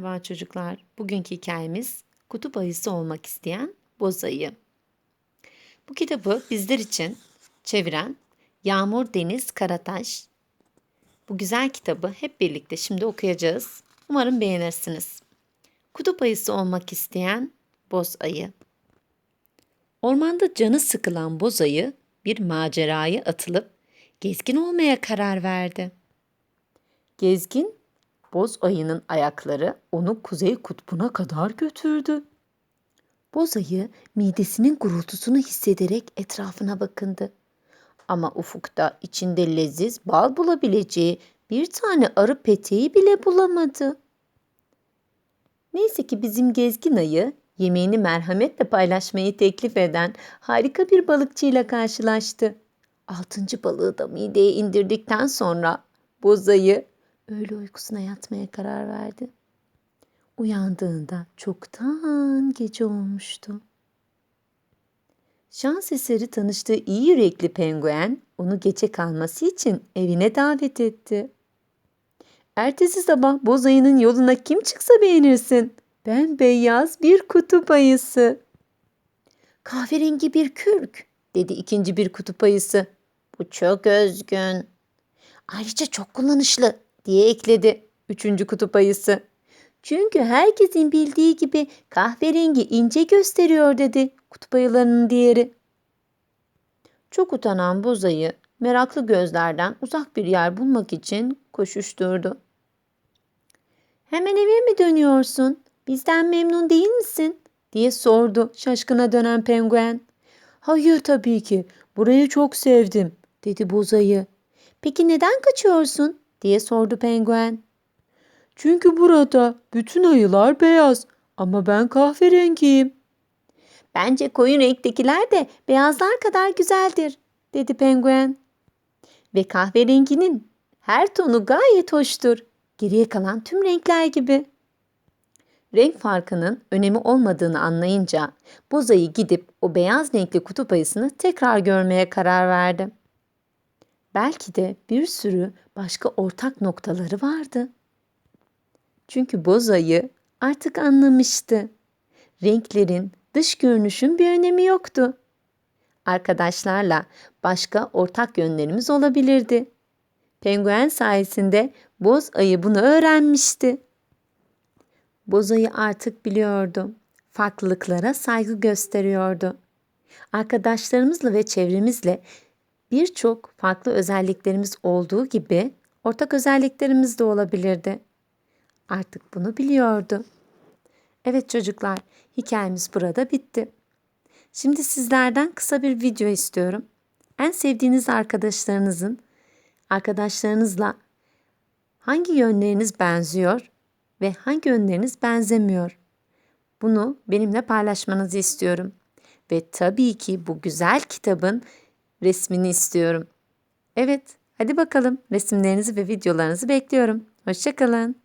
Merhaba çocuklar. Bugünkü hikayemiz kutup ayısı olmak isteyen boz ayı. Bu kitabı bizler için çeviren Yağmur Deniz Karataş. Bu güzel kitabı hep birlikte şimdi okuyacağız. Umarım beğenirsiniz. Kutup ayısı olmak isteyen boz ayı. Ormanda canı sıkılan boz ayı bir maceraya atılıp gezgin olmaya karar verdi. Gezgin Boz ayının ayakları onu kuzey kutbuna kadar götürdü. Boz ayı midesinin gurultusunu hissederek etrafına bakındı. Ama ufukta içinde leziz bal bulabileceği bir tane arı peteği bile bulamadı. Neyse ki bizim gezgin ayı yemeğini merhametle paylaşmayı teklif eden harika bir balıkçıyla karşılaştı. Altıncı balığı da mideye indirdikten sonra boz ayı öğle uykusuna yatmaya karar verdi. Uyandığında çoktan gece olmuştu. Şans eseri tanıştığı iyi yürekli penguen onu gece kalması için evine davet etti. Ertesi sabah boz ayının yoluna kim çıksa beğenirsin. Ben beyaz bir kutup ayısı. Kahverengi bir kürk dedi ikinci bir kutup ayısı. Bu çok özgün. Ayrıca çok kullanışlı diye ekledi üçüncü kutup ayısı. Çünkü herkesin bildiği gibi kahverengi ince gösteriyor dedi kutup ayılarının diğeri. Çok utanan boz ayı meraklı gözlerden uzak bir yer bulmak için koşuşturdu. Hemen eve mi dönüyorsun? Bizden memnun değil misin? diye sordu şaşkına dönen penguen. Hayır tabii ki. Burayı çok sevdim, dedi boz ayı. Peki neden kaçıyorsun? Diye sordu penguen. Çünkü burada bütün ayılar beyaz ama ben kahverengiyim. Bence koyu renktekiler de beyazlar kadar güzeldir, dedi penguen. Ve kahverenginin her tonu gayet hoştur. Geriye kalan tüm renkler gibi. Renk farkının önemi olmadığını anlayınca boz ayı gidip o beyaz renkli kutup ayısını tekrar görmeye karar verdi. Belki de bir sürü başka ortak noktaları vardı. Çünkü boz ayı artık anlamıştı. Renklerin, dış görünüşün bir önemi yoktu. Arkadaşlarla başka ortak yönlerimiz olabilirdi. Penguen sayesinde boz ayı bunu öğrenmişti. Boz ayı artık biliyordu. Farklılıklara saygı gösteriyordu. Arkadaşlarımızla ve çevremizle birçok farklı özelliklerimiz olduğu gibi ortak özelliklerimiz de olabilirdi. Artık bunu biliyordu. Evet çocuklar, hikayemiz burada bitti. Şimdi sizlerden kısa bir video istiyorum. En sevdiğiniz arkadaşlarınızın arkadaşlarınızla hangi yönleriniz benziyor ve hangi yönleriniz benzemiyor? Bunu benimle paylaşmanızı istiyorum. Ve tabii ki bu güzel kitabın resmini istiyorum. Evet, hadi bakalım resimlerinizi ve videolarınızı bekliyorum. Hoşçakalın.